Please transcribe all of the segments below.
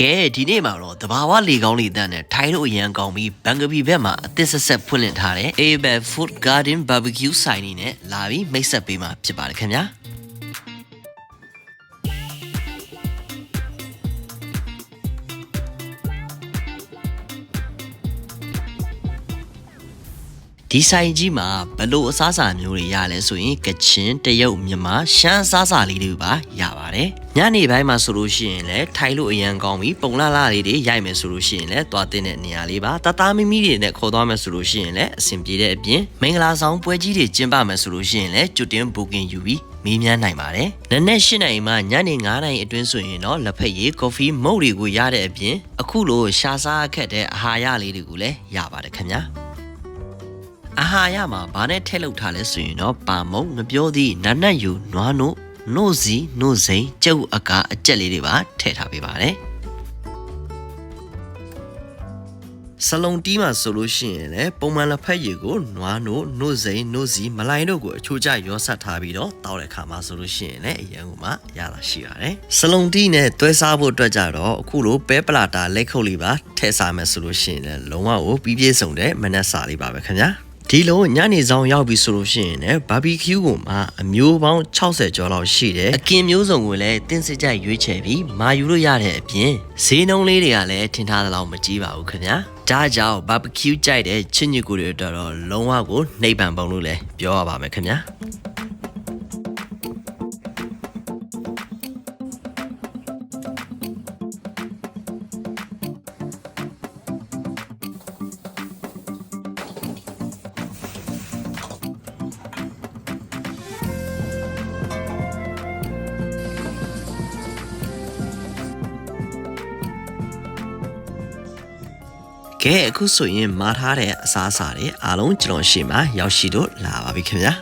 ကဲဒီနေ့မှာတော့တဘာဝလေကောင်းလေတန်းနဲ့ထိုင်းတို့အရန်ကောင်းပြီးဘန်ကပီဘက်မှာအသစ်ဆက်ဆက်ဖွင့်လှစ်ထားတဲ့ Abel Food Garden Barbecue ဆိုင်နေနဲ့လာပြီးမိတ်ဆက်ပေးမှာဖြစ်ပါတယ်ခင်ဗျာ ဒီဆိုင်ကြီးမှာဘလို့အစားအစာမျိုးတွေရလဲဆိုရင်ကချင်တရုတ်မြန်မာရှမ်းအစားအစာလေးတွေပါရပါတယ်ညနေပိုင်းမှာဆိုလို့ရှိရင်လည်းထိုင်လို့အရန်ကောင်းပြီးပုံလာလာလေးတွေရိုက်မယ်ဆိုလို့ရှိရင်လည်းသွားတင်တဲ့နေရာလေးပါတသားမီမီတွေနဲ့ခေါ်သွားမယ်ဆိုလို့ရှိရင်လည်းအဆင်ပြေတဲ့အပြင်မင်္ဂလာဆောင်ပွဲကြီးတွေကျင်းပမယ်ဆိုလို့ရှိရင်လည်းကျွတ်တင် booking ယူပြီးမေးမြန်းနိုင်ပါတယ်။နနက်၈နာရီမှညနေ9နာရီအတွင်းဆိုရင်တော့လက်ဖက်ရည်ကော်ဖီမုတ်တွေကိုရတဲ့အပြင်အခုလိုရှာစားအခက်တဲ့အာဟာရလေးတွေကိုလည်းရပါတယ်ခင်ဗျာ။ အာဟာရမှာဘာနဲ့ထည့်လောက်ထားလဲဆိုရင်တော့ပါမုံငပြောသည့်နတ်နတ်ယူနွားနို့နို့စီနို့စိန်ကျုပ်အကာအကြက်လေးတွေပါထည့်ထားပေးပါတယ်ဆလုံတီးမှာဆိုလို့ရှိရင်လည်းပုံမှန်လက်ဖက်ရည်ကိုနွားနို့နို့စိန်နို့စီမလိုင်းတို့ကိုအချိုးကျရောဆက်ထားပြီးတော့တောက်တဲ့ခါမှာဆိုလို့ရှိရင်လည်းအရင်ကမှရတာရှိပါတယ်ဆလုံတီးနဲ့တွဲစားဖို့အတွက်ကြတော့အခုလိုပဲပလာတာလက်ခုပ်လေးပါထည့်စားမယ်ဆိုလို့ရှိရင်လည်းလုံးဝကိုပြီးပြည့်စုံတဲ့မနက်စာလေးပါပဲခင်ဗျာ ဒီလိုညနေဆောင်ရောက်ပြီဆိုလို့ရှိရင်လည်းဘာဘီကျူးကိုမှအမျိုးပေါင်း60ကျော်လောက်ရှိတယ်အကင်မျိုးစုံကိုလည်းတင်းစစ်ကြိုက်ရွေးချယ်ပြီးမာယူလို့ရတဲ့အပြင်ဈေးနှုန်းလေးတွေကလည်းထင်ထားသလောက်မကြီးပါဘူးခင်ဗျာဒါကြောင့်ဘာဘီကျူးကြိုက်တဲ့ချစ်ညစ်ကိုတွေအတွက်တော့လုံးဝကိုနှိပ်ပန်ပုံလို့လည်းပြောရပါမယ်ခင်ဗျာ ကဲအခုဆိုရင်မာထားတဲ့အစားအစာတွေအားလုံးကျွန်တော်ရှေ့မှာရောက်ရှိတော့လာပါပြီခင်ဗျာ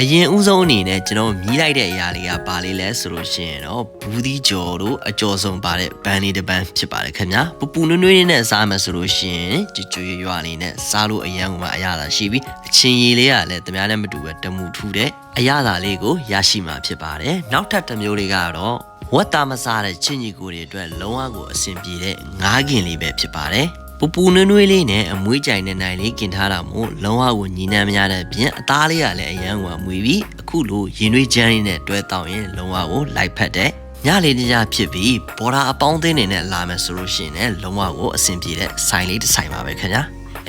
အရင်ဦးဆုံးအနေနဲ့ကျွန်တော်မြည်လိုက်တဲ့အရာလေးကပါလေးလဲဆိုလို့ရှိရင်တော့ဘူးသီးကြော်တို့အကျော်ဆုံးပါတဲ့ဘန်လေးတစ်ပန်းဖြစ်ပါတယ်ခင်ဗျာပူပူနွေးနွေးလေးနဲ့စားမယ်ဆိုလို့ရှိရင်ကြွကြွရွရွလေးနဲ့စားလို့အရန်ကမှအရသာရှိပြီးအချင်းရည်လေးကလည်းတများနဲ့မတူပဲတမူထူတဲ့အရသာလေးကိုရရှိမှာဖြစ်ပါတယ်နောက်ထပ်တစ်မျိုးလေးကတော့ဝတ်သားမစားတဲ့ချင်းကြီးကိုတွေအတွက်လုံးဝကိုအဆင်ပြေတဲ့ငားကင်လေးပဲဖြစ်ပါတယ် ပူပူနွေးနွေးလေးနဲ့အမွေးကြိုင်တဲ့နိုင်လေးกินထားတာမို့လုံးဝကိုညီနှံမရတဲ့အပြင်အသားလေးကလည်းအရန်ကအမွေပြီးအခုလိုရင်သွေးချမ်းလေးနဲ့တွဲတောင်းရင်လုံးဝကိုလိုက်ဖက်တဲ့ညလေးတညဖြစ်ပြီးဘော်ဒါအပေါင်းအသင်းတွေနဲ့လာမယ်ဆိုလို့ရှိရင်လည်းလုံးဝကိုအဆင်ပြေတဲ့ဆိုင်လေးတစ်ဆိုင်ပါပဲခင်ဗျာ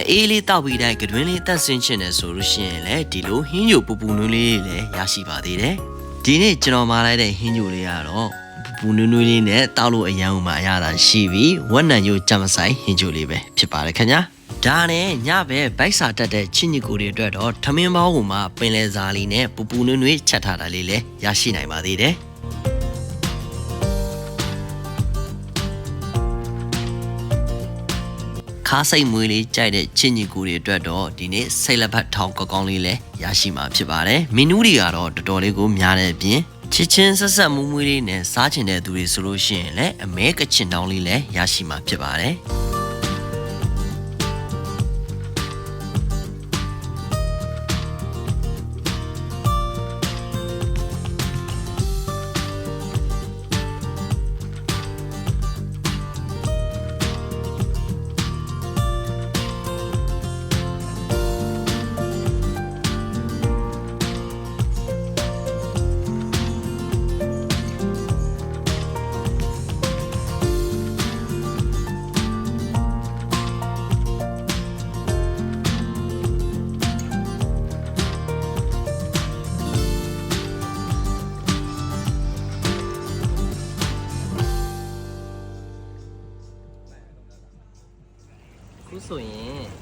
အေးလေးတောက်ပြီးတိုင်းကတွင်းလေးတက်ဆင်းချင်တယ်ဆိုလို့ရှိရင်လည်းဒီလိုဟင်းညိုပူပူနွေးလေးလည်းရရှိပါသေးတယ်ဒီနေ့ကျွန်တော်မာလိုက်တဲ့ဟင်းညိုလေးကတော့ ပူပူနွေးနွေးလေးနဲ့တောက်လို့အရန်ဥမှာအရသာရှိပြီးဝက်နံညိုကြမ်းမဆိုင်ဟင်းညိုလေးပဲဖြစ်ပါတယ်ခင်ဗျာဒါနဲ့ညဘက်ဘိုက်စာတက်တဲ့ချင်းညီကိုတွေအတွက်တော့ထမင်းပေါင်းဟိုမှာပင်လယ်စာလေးနဲ့ပူပူနွေးနွေးချက်ထားတာလေးလည်းရရှိနိုင်ပါသေးတယ်ခါးစိတ်မွေးလေးကြိုက်တဲ့ချင်းညီကူတွေအတွက်တော့ဒီနေ့စိတ်လက်ဖက်ထောင်ကောင်းကောင်းလေးလည်းရရှိမှာဖြစ်ပါတယ်မင်းနူးတွေကတော့တော်တော်လေးကိုများတဲ့အပြင် ချစ်ချင်းဆက်ဆက်မူးမွေးလေးနဲ့စားချင်တဲ့သူတွေဆိုလို့ရှိရင်လည်းအမဲကချင်တောင်းလေးလည်းရရှိမှာဖြစ်ပါတယ် ရင်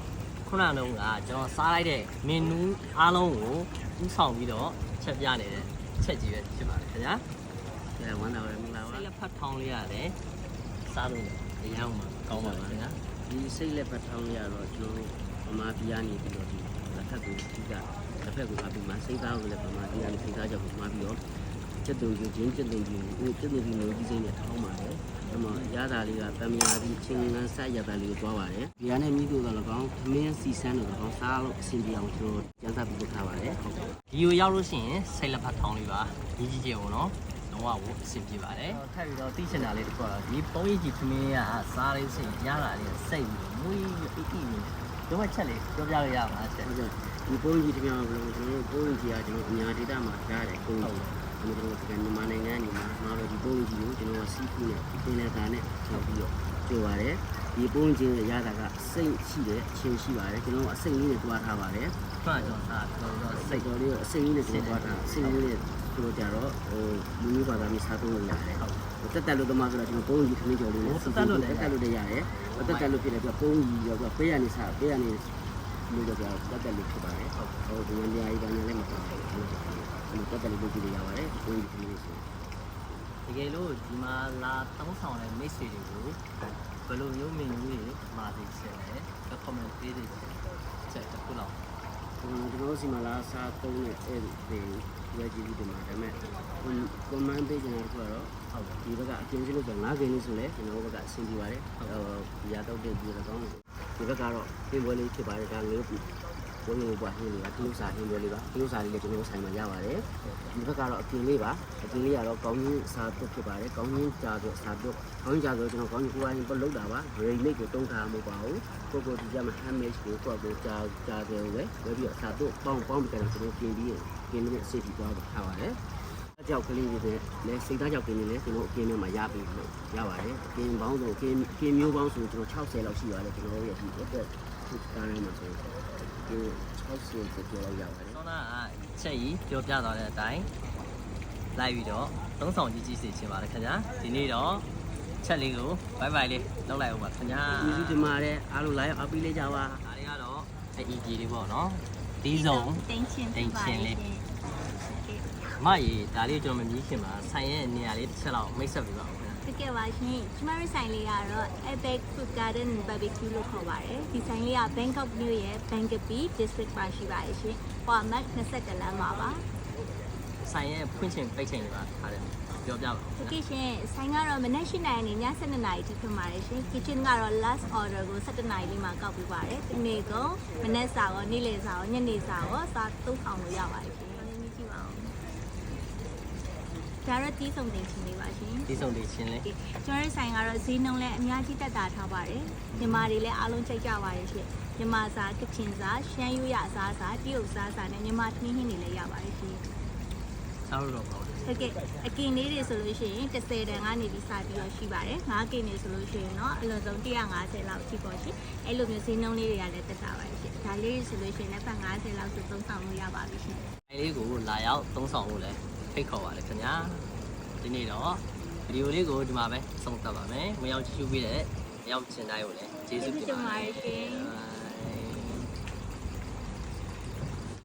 ခုနကတော့ကကျွန်တော်စားလိုက်တဲ့မင်းနူးအားလုံးကိုဥဆောင်ပြီးတော့ချက်ပြနေတဲ့ချက်ကြီးပဲဖြစ်ပါတယ်ခင်ဗျာ။အဲဝမ်းသာရမလား။လက်ဖက်ထောင်းလေးရတယ်။စားလို့အရန်မှာကောင်းပါပါခင်ဗျာဒီစိတ်လက်ပတ်ထောင်းလေးကတော့ကျွန်တော်ဗမာပြည်ကနေပြီးတော့ဒီလက်ဖက်ကိုကြီးကလက်ဖက်ကိုအပြီးမှစိတ်သားကိုလည်းဗမာပြည်ကနေစိတ်သားကြောင့်ဗမာပြည်တော့ ကျက်တုံကြီးချင်းကျက်တုံကြီးကိုကျက်တုံကြီးမျိုးကြီးစိမ့်နဲ့ထောင်းပါတယ်။အဲ့မှာရတာလေးကတမယာပြီးချင်းငန်းဆက်ရတာလေးကိုတွားပါတယ်။ဒီကနေမိတို့တော့လည်းကောင်းသမင်းစီဆန်းတို့လည်းကောင်းစားလို့အဆင်ပြေအောင်ကျွန်တော်ကျန်းစာပြုလုပ်ထားပါတယ်။ဟုတ်ကဲ့။ဒီကိုရောက်လို့ရှိရင်စိတ်လက်ဖက်ထောင်းလေးပါ။ကြီးကြီးကျယ်ပေါ့နော်။လုံးဝကိုအဆင်ပြေပါတယ်ထပ်ပြီးတော့သိချင်တာလေးတစ်ခုတော့ဒီပုံရိပ်ကြီးသမင်းကစားလေးစိတ်ရတာလေးစိတ်ပြီးမွေးပြီးအိအိနေတော့မှချက်လေးပြောပြလို့ရမှာချက်ဟုတ်ကဲ့ဒီပုံကြီးတစ်ပြောင်းဘယ်လိုကျွန်တော်ပုံကြီးကကျွန်တော်အများဒေတာမှာကြားတယ်ပုံကြီး ကျွန်တော်တို့ဒီမြန်မာနိုင်ငံနေမှာမှာတော့ဒီပုံကြီးကိုကျွန်တော်စီးဖူးနဲ့ပင်လယ်သားနဲ့ချက်ပြီးတော့ကြိုပါတယ်ဒီပုံကြီးရတာကစိတ်ရှိတယ်အချင်းရှိပါတယ်ကျွန်တော်အစိတ်လေးနဲ့တွားထားပါတယ်မှန်တော့စားတော့တော့စိစိတ်တ်တော်လေးကိုအစိတ်လေးနဲ့တွားထားအစိတ်လေးနဲ့တို့ကြတော့ဟိုလူမျိုးဘာသာမျိုးစားသုံးလို့ရတယ်ဟုတ်တက်တက်လို့တော့မှဆိုတော့ကျွန်တော်ပုံကြီးခင်းကြော်လေးနဲ့တက်တက်လို့လည်းရတယ်တက်တက်လို့ဖြစ်တယ်ပြပုံကြီးရောပြပေးရနေစားပေးရနေ လို့တော့တက်တက်လို့ဖြစ်ပါတယ်ဟုတ်ဟိုဒီနေရာကြီးတိုင်းလည်းမတော်ဘူးအဲ့လိုတက်တက်လို့ကြည့်ရပါတယ်ပုံကြီးခင်းလေးဆိုတကယ်လို့ဒီမှာလာတောင်းဆောင်တဲ့မိတ်ဆွေတွေကိုဘယ်လိုမျိုးမင်းကြီးတွေမှာသိချင်လဲက comment ပေးသေးတယ်ချက်တစ်ခုလောက်ကျွန်တော်စီမလာစားသုံးတဲ့အဲ့ဒီဝယ်ကြည့်ပြီးဒီမှာဒါပေမဲ့ကွန်မန့်ပေးကြတာကတော့ဟုတ်တယ်ဒီဘက်ကအကျဉ်းချင်းလို့ဆို9ဂိမ်းလို့ဆိုလဲကျွန်တော်ဘက်ကအဆင်ပြေပါတယ်ဟိုရာတော့တဲ့ပြီးတော့ကောင်းတယ် ဒီဘက်ကတော့ပြင်ပွဲလေးဖြစ်ပါတယ်ဒါငယ်လို့ဘုံလုံးပွားဟင်းလေးကတလို့စာဟင်းပွဲလေးပါတလို့စာလေးလည်းကျွန်တော်ဆိုင်မှာရပါတယ်ဒီဘက်ကတော့အပြင်လေးပါအပြင်လေးကတော့ကောင်းကြီးစာတုပ်ဖြစ်ပါတယ်ကောင်းကြီးကြာတော့စာတုပ်ကောင်းကြီးကြာတော့ကျွန်တော်ကောင်းကြီးကိုယ်တိုင်ပတ်လုပ်တာပါရေမိတ်ကိုတုံးထားမှာမဟုတ်ပါဘူးကိုကိုဒီကြမှာ handmade ကိုကိုကိုကြာကြာတယ်ပဲဝယ်ပြီးတော့စာတုပ်ပေါင်းပေါင်းပြီးတော့ကျွန်တော်ပြင်ပြီးပြင်ပြီးအစီအစီသွားထားပါတယ် အကြောက်ကလေးတွေနဲ့လဲစိတ်သားကြောက်ကင်းနေလဲကျွန်တော်အကင်းထဲမှာရပြီလို့ရပါတယ်အကင်းပေါင်းဆိုအကင်းအကင်းမျိုးပေါင်းဆိုကျွန်တော်60လောက်ရှိပါတယ်ကျွန်တော်ရဲ့ဒီအတွက်ဒီကားထဲမှာဆိုဒီ60ကျော်လောက်ရပါတယ်ဆောင်းနာကချက်ကြီးပြောပြသွားတဲ့အတိုင်းလိုက်ပြီးတော့သုံးဆောင်ကြီးကြီးစီချင်ပါတယ်ခင်ဗျာဒီနေ့တော့ချက်လေးကိုဘိုင်ဘိုင်လေးလောက်လိုက်အောင်ပါခင်ဗျာဒီစီဒီမှာလည်းအားလုံးလာရောက်အပီးလေးကြပါဒါတွေကတော့အအီကြီးလေးပေါ့နော်ဒီစုံတင်းချင်းတင်းချင်းလေး မကြီးဒါလေးကျွန်တော်မမြည်ခင်မှာဆိုင်ရဲ့နေရာလေးတစ်ချက်လောက်မိတ်ဆက်ပေးပါဦးခင်ဗျာတကယ်ပါရှင်ကျမတို့ဆိုင်လေးကတော့ Epic Food Garden Barbecue လို့ခေါ်ပါတယ်ဒီဆိုင်လေးက Bangkok မြို့ရဲ့ Bangkapi District မှာရှိပါတယ်ရှင်ဟိုအမတ်21လမ်းမှာပါဆိုင်ရဲ့ဖွင့်ချိန်ပိတ်ချိန်တွေပါထားတယ်ပြောပြပါဦးတခင်ကဗျာယ်ရှင်ဆိုင်ကတော့မနက်၈နာရီနဲ့ည7နာရီထိဖွင့်ပါတယ်ရှင် Kitchen ကတော့ last order ကို7နာရီလေးမှာကောက်ပေးပါတယ်ဒီနေ့ကမနက်စာရောနေ့လယ်စာရောညနေစာရောစားသုံးဆောင်လို့ရပါတယ်ရှင်နည်းနည်းကြည့်ပါဦး ဒါတော့တီးဆုံတင်ချင်းလေးပါရှင်ဒီစုံလေးချင်းလေးကျွန်တော်တို့ဆိုင်ကတော့ဈေးနှုန်းလည်းအများကြီးတက်တာထားပါတယ်။ညီမတွေလည်းအားလုံးကြိုက်ကြပါတယ်ရှင်။ညီမစားကချင်စားရှမ်းရိုးရစားစားတရုတ်စားစားနဲ့ညီမထင်းဟင်းတွေလည်းရပါတယ်ရှင်စားလို့တော့ပေါ့တယ်။ဟုတ်ကဲ့အကင်လေးတွေဆိုလို့ရှိရင်30တန်ကနေပြီးစပြီးတော့ရှိပါတယ်။၅ကင်တွေဆိုလို့ရှိရင်တော့အလွန်ဆုံး150လောက်ရှိပေါ့ရှင်။အဲ့လိုမျိုးဈေးနှုန်းလေးတွေကလည်းတက်တာပါတယ်ရှင်။ဒါလေးတွေဆိုလို့ရှိရင်လည်းပတ်50လောက်ဆိုသုံးဆောင်လို့ရပါပြီရှင်။အဲလေးကိုလာရောက်သုံးဆောင်ဖို့လည်း ဖိတ်ခေါ်ပါလေခင်ဗျာဒီနေ့တော့ဗီဒီယိုလေးကိုဒီမှာပဲဆုံးသတ်ပါမယ်မရောက်ချူပေးတဲ့မရောက်ချင်တိုင်းကိုလည်းကျေးဇူးတင်တင်ပါပါတတယ်ယ်ရှင်